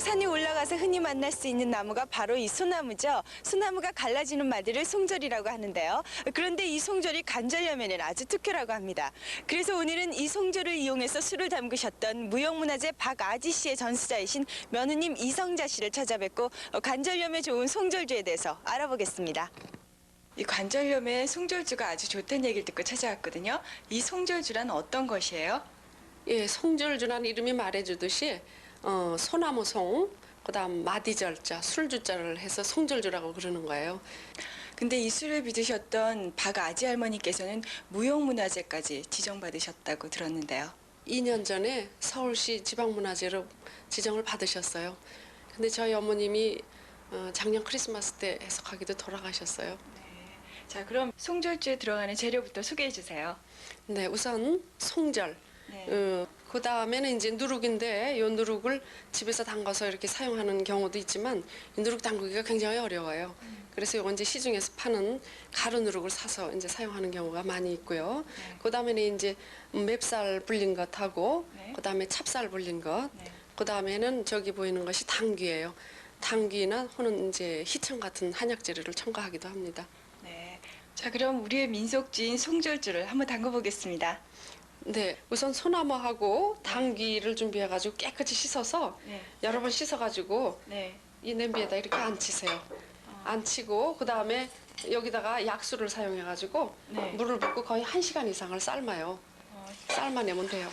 산에 올라가서 흔히 만날 수 있는 나무가 바로 이 소나무죠. 소나무가 갈라지는 마디를 송절이라고 하는데요. 그런데 이 송절이 관절염에는 아주 특효라고 합니다. 그래서 오늘은 이 송절을 이용해서 술을 담그셨던 무형문화재 박아지 씨의 전수자이신 며느님 이성자 씨를 찾아뵙고 관절염에 좋은 송절주에 대해서 알아보겠습니다. 이 관절염에 송절주가 아주 좋다는 얘기를 듣고 찾아왔거든요. 이 송절주란 어떤 것이에요? 예, 송절주라는 이름이 말해주듯이 어, 소나무 송, 그다음 마디절자, 술주자를 해서 송절주라고 그러는 거예요. 근데 이 술을 빚으셨던 박아지 할머니께서는 무형문화재까지 지정받으셨다고 들었는데요. 2년 전에 서울시 지방문화재로 지정을 받으셨어요. 근데 저희 어머님이 어, 작년 크리스마스 때 해석하기도 돌아가셨어요. 자, 그럼 송절주에 들어가는 재료부터 소개해 주세요. 네, 우선 송절. 네. 어, 그 다음에는 이제 누룩인데 이 누룩을 집에서 담가서 이렇게 사용하는 경우도 있지만 이 누룩 담그기가 굉장히 어려워요. 그래서 이건 이제 시중에서 파는 가루 누룩을 사서 이제 사용하는 경우가 많이 있고요. 네. 그 다음에는 이제 맵쌀 불린 것하고 네. 그 다음에 찹쌀 불린 것. 네. 그 다음에는 저기 보이는 것이 당귀예요. 당귀나 혹은 이제 희청 같은 한약 재료를 첨가하기도 합니다. 네. 자, 그럼 우리의 민속주인 송절주를 한번 담가 보겠습니다. 네, 우선 소나무하고 당귀를 준비해가지고 깨끗이 씻어서 네. 여러 번 씻어가지고 네. 이 냄비에다 이렇게 앉히세요. 앉히고 그 다음에 여기다가 약수를 사용해가지고 네. 물을 붓고 거의 한 시간 이상을 삶아요. 어, 삶아내면 돼요.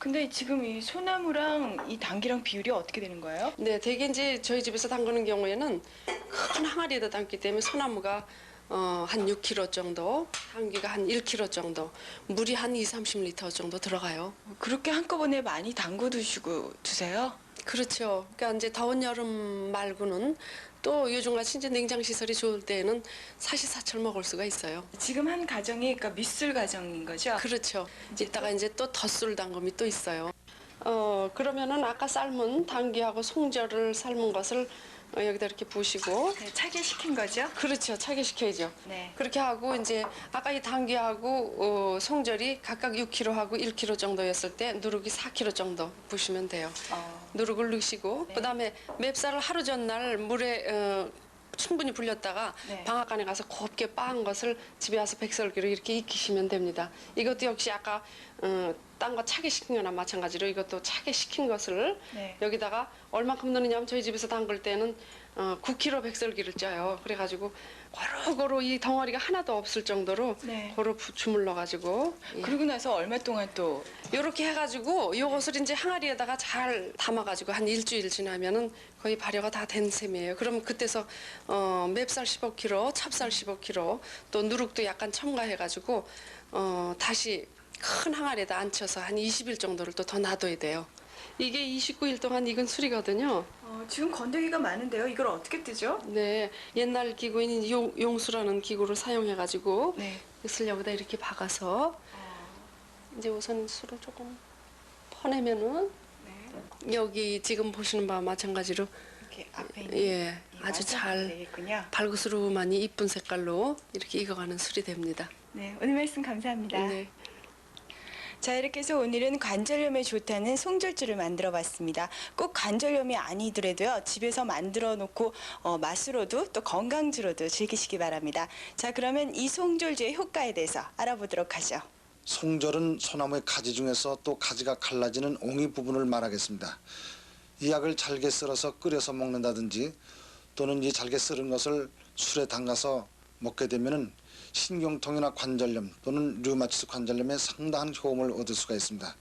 근데 지금 이 소나무랑 이 당기랑 비율이 어떻게 되는 거예요? 네, 대개 이제 저희 집에서 담그는 경우에는 큰 항아리에다 담기 때문에 소나무가 어, 한 6kg 정도, 당귀가 한 1kg 정도, 물이 한 2, 30리터 정도 들어가요. 그렇게 한꺼번에 많이 담궈 두시고 두세요? 그렇죠. 그러니까 이제 더운 여름 말고는 또 요즘같이 이제 냉장 시설이 좋을 때에는 사시사철 먹을 수가 있어요. 지금 한 가정이 그러니까 밑술 가정인 거죠? 그렇죠. 이따가 이제 또 덧술 담금이 또 있어요. 어 그러면은 아까 삶은 당귀하고 송절을 삶은 것을 어, 여기다 이렇게 부시고 네, 차게 식힌 거죠? 그렇죠. 차게 식혀야죠. 네. 그렇게 하고 이제 아까 이 당귀하고 어, 송절이 각각 6kg하고 1kg 정도였을 때 누룩이 4kg 정도 부시면 돼요. 어. 누룩을 넣으시고 네. 그다음에 맵쌀을 하루 전날 물에 어, 충분히 불렸다가 네. 방앗간에 가서 곱게 빻은 것을 집에 와서 백설기로 이렇게 익히시면 됩니다. 이것도 역시 아까 어, 딴 거 차게 식힌 거나 마찬가지로 이것도 차게 식힌 것을 네. 여기다가 얼만큼 넣느냐면 저희 집에서 담글 때는 어, 9kg 백설기를 쪄요. 그래가지고 고루고루 이 덩어리가 하나도 없을 정도로 네. 고루 부- 주물러가지고 예. 그러고 나서 얼마 동안 또 이렇게 해가지고 요것을 이제 항아리에다가 잘 담아가지고 한 일주일 지나면은 거의 발효가 다 된 셈이에요. 그럼 그때서 어, 맵쌀 15kg, 찹쌀 15kg, 또 누룩도 약간 첨가해가지고 어, 다시 큰 항아리에다 앉혀서 한 20일 정도를 또 더 놔둬야 돼요. 이게 29일 동안 익은 술이거든요. 어, 지금 건더기가 많은데요. 이걸 어떻게 뜨죠? 네, 옛날 기구인 용, 용수라는 기구를 사용해가지고 네. 이것을 여기다 이렇게 박아서 이제 우선 술을 조금 퍼내면은 네. 여기 지금 보시는 바와 마찬가지로 이렇게 앞에 있는 예 이 아주 완성이 잘 되겠군요. 발구스름하니 이쁜 색깔로 이렇게 익어가는 술이 됩니다. 네, 오늘 말씀 감사합니다. 네. 자 이렇게 해서 오늘은 관절염에 좋다는 송절주를 만들어 봤습니다. 꼭 관절염이 아니더라도요 집에서 만들어 놓고 어, 맛으로도 또 건강주로도 즐기시기 바랍니다. 자 그러면 이 송절주의 효과에 대해서 알아보도록 하죠. 송절은 소나무의 가지 중에서 또 가지가 갈라지는 옹이 부분을 말하겠습니다. 이 약을 잘게 썰어서 끓여서 먹는다든지 또는 이 잘게 썰은 것을 술에 담가서 먹게 되면은 신경통이나 관절염 또는 류마티스 관절염에 상당한 효험을 얻을 수가 있습니다.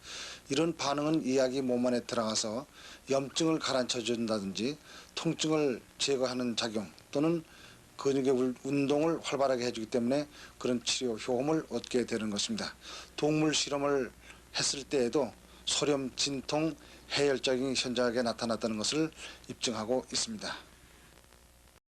이런 반응은 이 약이 몸 안에 들어가서 염증을 가라앉혀 준다든지 통증을 제거하는 작용 또는 근육의 울- 운동을 활발하게 해주기 때문에 그런 치료 효험을 얻게 되는 것입니다. 동물 실험을 했을 때에도 소염, 진통, 해열적인 현저하게 나타났다는 것을 입증하고 있습니다.